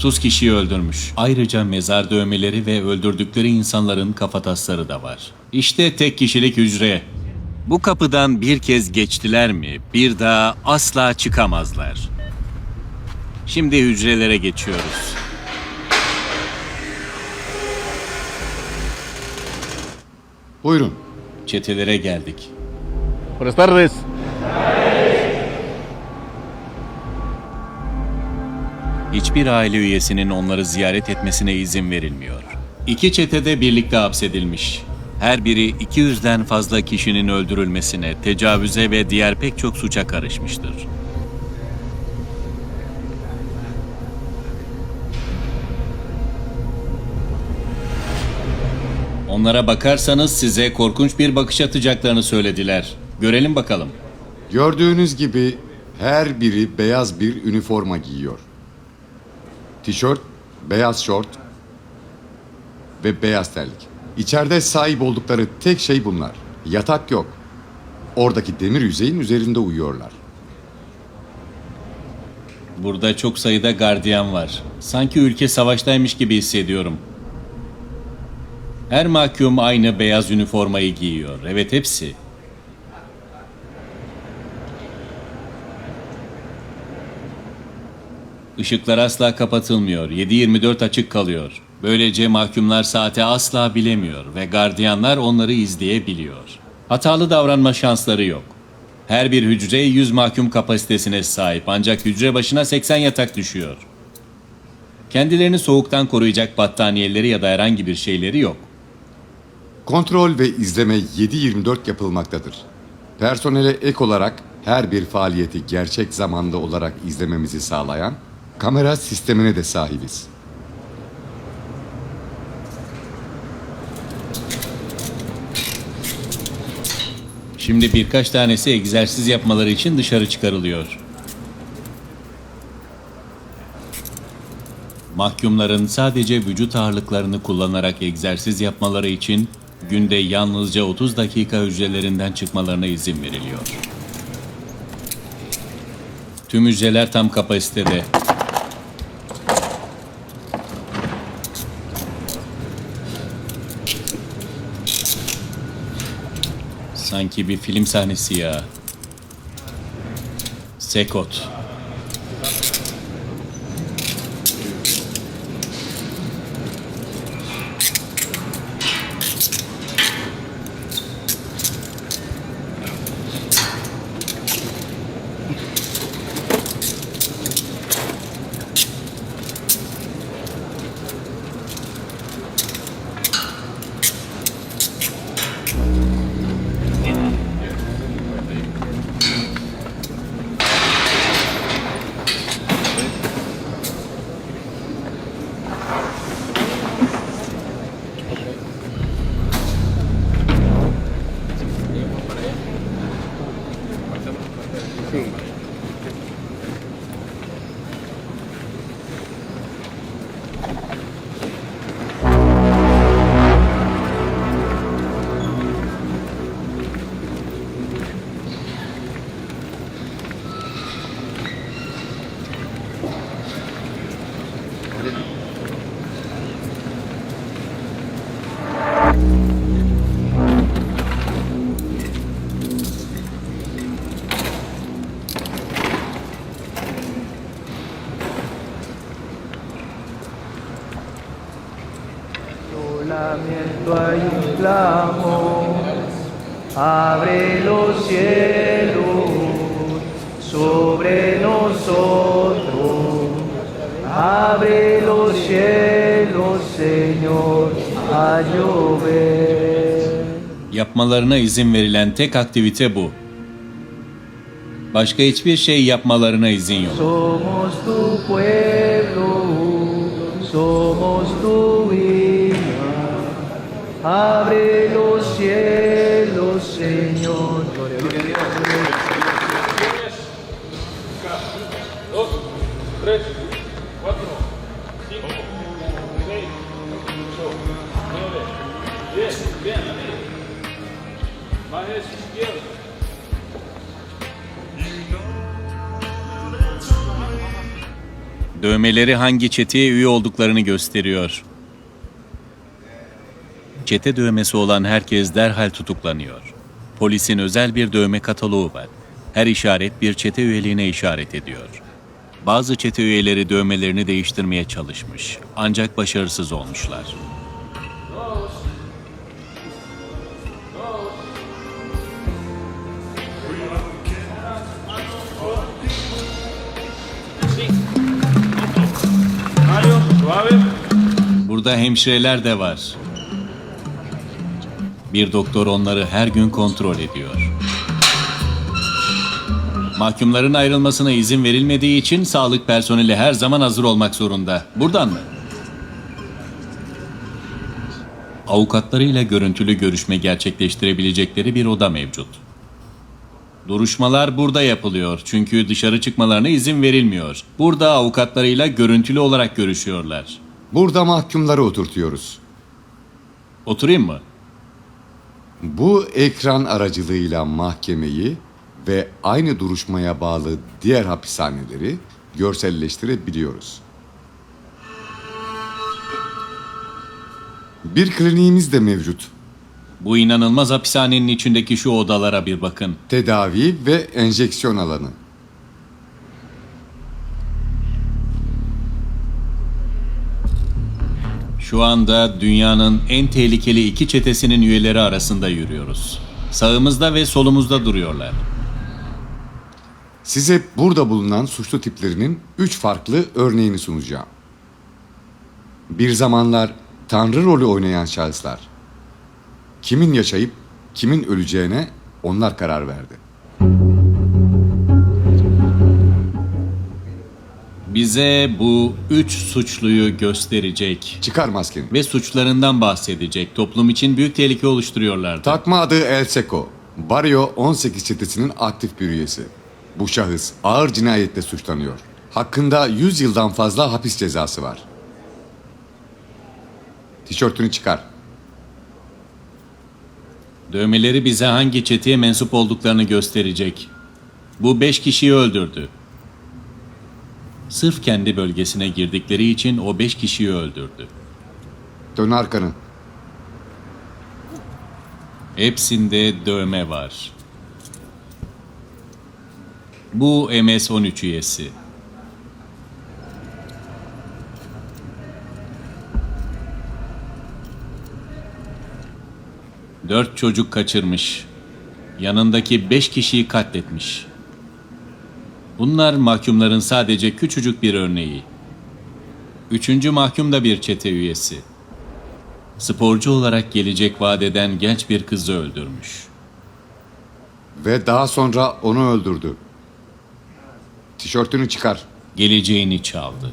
30 kişiyi öldürmüş. Ayrıca mezar dövmeleri ve öldürdükleri insanların kafatasları da var. İşte tek kişilik hücre. Bu kapıdan bir kez geçtiler mi bir daha asla çıkamazlar. Şimdi hücrelere geçiyoruz. Buyurun. Çetelere geldik. Buenas tardes. Hiçbir aile üyesinin onları ziyaret etmesine izin verilmiyor. İki çetede birlikte hapsedilmiş. Her biri 200'den fazla kişinin öldürülmesine, tecavüze ve diğer pek çok suça karışmıştır. Onlara bakarsanız size korkunç bir bakış atacaklarını söylediler. Görelim bakalım. Gördüğünüz gibi her biri beyaz bir üniforma giyiyor. Tişört, beyaz şort ve beyaz terlik. İçeride sahip oldukları tek şey bunlar. Yatak yok. Oradaki demir yüzeyin üzerinde uyuyorlar. Burada çok sayıda gardiyan var. Sanki ülke savaştaymış gibi hissediyorum. Her mahkum aynı beyaz üniformayı giyiyor. Evet hepsi. Işıklar asla kapatılmıyor. 7-24 açık kalıyor. Böylece mahkumlar saate asla bilemiyor ve gardiyanlar onları izleyebiliyor. Hatalı davranma şansları yok. Her bir hücre 100 mahkum kapasitesine sahip ancak hücre başına 80 yatak düşüyor. Kendilerini soğuktan koruyacak battaniyeleri ya da herhangi bir şeyleri yok. Kontrol ve izleme 7-24 yapılmaktadır. Personele ek olarak her bir faaliyeti gerçek zamanda olarak izlememizi sağlayan kamera sistemine de sahibiz. Şimdi birkaç tanesi egzersiz yapmaları için dışarı çıkarılıyor. Mahkumların sadece vücut ağırlıklarını kullanarak egzersiz yapmaları için günde yalnızca 30 dakika hücrelerinden çıkmalarına izin veriliyor. Tüm hücreler tam kapasitede. Sanki bir film sahnesi ya. Sekot. Abre los cielos, Señor, a. Yapmalarına izin verilen tek aktivite bu. Başka hiçbir şey yapmalarına izin yok. Somos tu pueblo, somos tu hija. Abre los cielos, Señor. Tres. Dövmeleri hangi çeteye üye olduklarını gösteriyor. Çete dövmesi olan herkes derhal tutuklanıyor. Polisin özel bir dövme kataloğu var. Her işaret bir çete üyeliğine işaret ediyor. Bazı çete üyeleri dövmelerini değiştirmeye çalışmış ancak başarısız olmuşlar. Suave. Burada hemşireler de var. Bir doktor onları her gün kontrol ediyor. Mahkumların ayrılmasına izin verilmediği için sağlık personeli her zaman hazır olmak zorunda. Buradan mı? Avukatlarıyla görüntülü görüşme gerçekleştirebilecekleri bir oda mevcut. Duruşmalar burada yapılıyor çünkü dışarı çıkmalarına izin verilmiyor. Burada avukatlarıyla görüntülü olarak görüşüyorlar. Burada mahkumları oturtuyoruz. Oturayım mı? Bu ekran aracılığıyla mahkemeyi ve aynı duruşmaya bağlı diğer hapishaneleri görselleştirebiliyoruz. Bir kliniğimiz de mevcut. Bu inanılmaz hapishanenin içindeki şu odalara bir bakın. Tedavi ve enjeksiyon alanı. Şu anda dünyanın en tehlikeli iki çetesinin üyeleri arasında yürüyoruz. Sağımızda ve solumuzda duruyorlar. Size burada bulunan suçlu tiplerinin üç farklı örneğini sunacağım. Bir zamanlar tanrı rolü oynayan şahıslar. Kimin yaşayıp kimin öleceğine onlar karar verdi. Bize bu üç suçluyu gösterecek Çıkar maskeni. ve suçlarından bahsedecek. Toplum için büyük tehlike oluşturuyorlardı. Takma adı El Seco. Barrio 18 çetesinin aktif bir üyesi. Bu şahıs ağır cinayetle suçlanıyor. Hakkında 100 yıldan fazla hapis cezası var. Tişörtünü çıkar. Dövmeleri bize hangi çeteye mensup olduklarını gösterecek. Bu beş kişiyi öldürdü. Sırf kendi bölgesine girdikleri için o beş kişiyi öldürdü. Dön arkanı. Hepsinde dövme var. Bu MS-13 üyesi. Dört çocuk kaçırmış. Yanındaki beş kişiyi katletmiş. Bunlar mahkumların sadece küçücük bir örneği. Üçüncü mahkum da bir çete üyesi. Sporcu olarak gelecek vaat eden genç bir kızı öldürmüş. Ve daha sonra onu öldürdü. Tişörtünü çıkar. Geleceğini çaldı.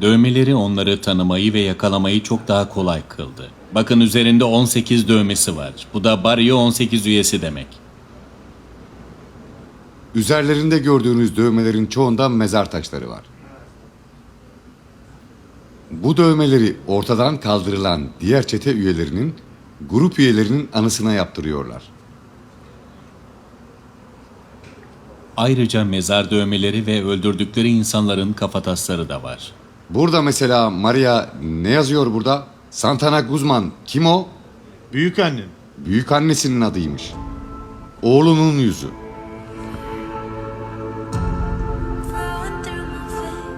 Dövmeleri onları tanımayı ve yakalamayı çok daha kolay kıldı. Bakın üzerinde 18 dövmesi var. Bu da Barrio 18 üyesi demek. Üzerlerinde gördüğünüz dövmelerin çoğunda mezar taşları var. Bu dövmeleri ortadan kaldırılan diğer çete üyelerinin grup üyelerinin anısına yaptırıyorlar. Ayrıca mezar dövmeleri ve öldürdükleri insanların kafatasları da var. Burada mesela Maria ne yazıyor burada? Santana Guzman kim o? Büyük annem. Büyük annesinin adıymış. Oğlunun yüzü.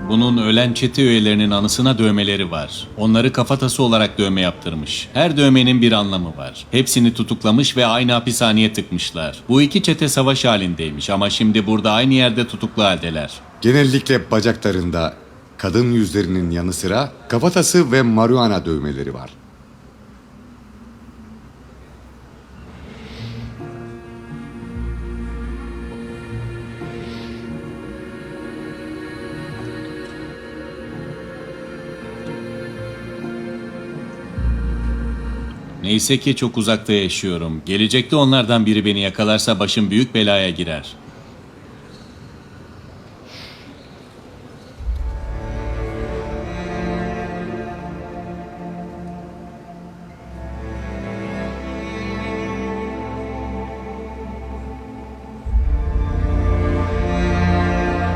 Bunun ölen çete üyelerinin anısına dövmeleri var. Onları kafatası olarak dövme yaptırmış. Her dövmenin bir anlamı var. Hepsini tutuklamış ve aynı hapishaneye tıkmışlar. Bu iki çete savaş halindeymiş ama şimdi burada aynı yerde tutuklu haldeler. Genellikle bacaklarında kadın yüzlerinin yanı sıra kafatası ve marihuana dövmeleri var. Neyse ki çok uzakta yaşıyorum. Gelecekte onlardan biri beni yakalarsa başım büyük belaya girer.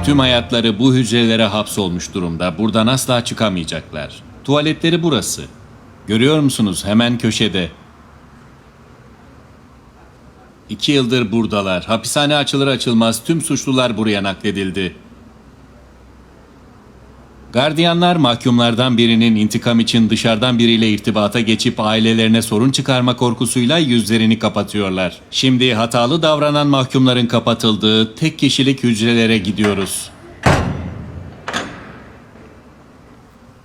Tüm hayatları bu hücrelere hapsolmuş durumda. Buradan asla çıkamayacaklar. Tuvaletleri burası. Görüyor musunuz? Hemen köşede. İki yıldır buradalar. Hapishane açılır açılmaz tüm suçlular buraya nakledildi. Gardiyanlar mahkumlardan birinin intikam için dışarıdan biriyle irtibata geçip ailelerine sorun çıkarma korkusuyla yüzlerini kapatıyorlar. Şimdi hatalı davranan mahkumların kapatıldığı tek kişilik hücrelere gidiyoruz.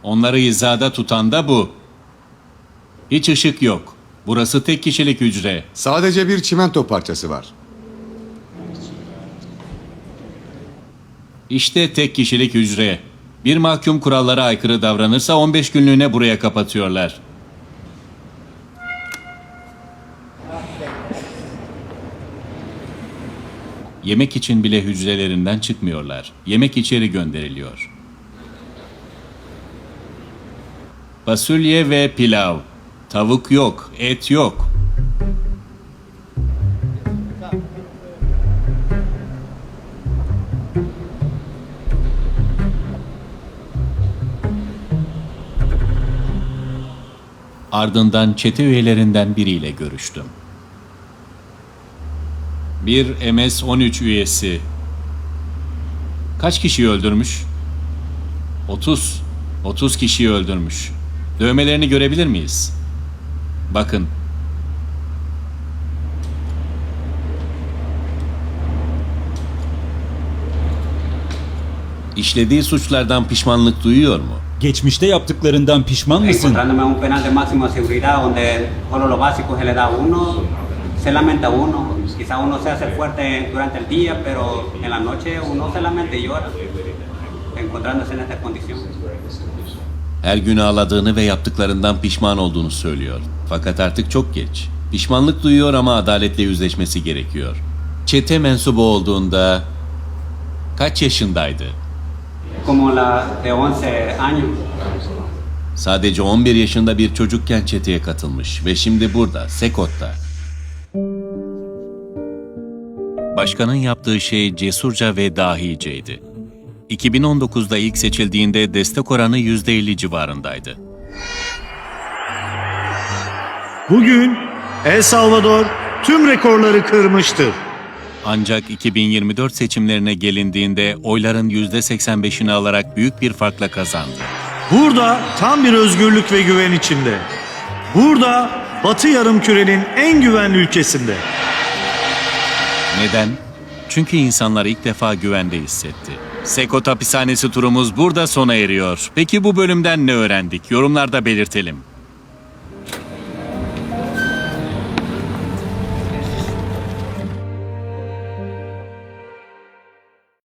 Onları hizada tutan da bu. Hiç ışık yok. Burası tek kişilik hücre. Sadece bir çimento parçası var. İşte tek kişilik hücre. Bir mahkum kurallara aykırı davranırsa 15 günlüğüne buraya kapatıyorlar. Yemek için bile hücrelerinden çıkmıyorlar. Yemek içeri gönderiliyor. Fasulye ve pilav. Tavuk yok, et yok. Ardından çete üyelerinden biriyle görüştüm. Bir MS-13 üyesi. Kaç kişiyi öldürmüş? 30. 30 kişiyi öldürmüş. Dövmelerini görebilir miyiz? Bakın. İşlediği suçlardan pişmanlık duyuyor mu? Geçmişte yaptıklarından pişman mısın? encontrándome en un penal de máxima seguridad donde solo lo básico se le da a uno, se lamenta uno, quizá uno se hace fuerte durante el día, pero en la noche uno se lamenta y llora, encontrándose en esta condición. Her gün ağladığını ve yaptıklarından pişman olduğunu söylüyor. Fakat artık çok geç. Pişmanlık duyuyor ama adaletle yüzleşmesi gerekiyor. Çete mensubu olduğunda kaç yaşındaydı? Como la de 11 años, Sadece 11 yaşında bir çocukken çeteye katılmış ve şimdi burada, Sekot'ta. Başkanın yaptığı şey cesurca ve dahiceydi. 2019'da ilk seçildiğinde destek oranı %50 civarındaydı. Bugün El Salvador tüm rekorları kırmıştır. Ancak 2024 seçimlerine gelindiğinde oyların %85'ini alarak büyük bir farkla kazandı. Burada tam bir özgürlük ve güven içinde. Burada Batı Yarımküre'nin en güvenli ülkesinde. Neden? Çünkü insanlar ilk defa güvende hissetti. Sekot hapishanesi turumuz burada sona eriyor. Peki bu bölümden ne öğrendik? Yorumlarda belirtelim.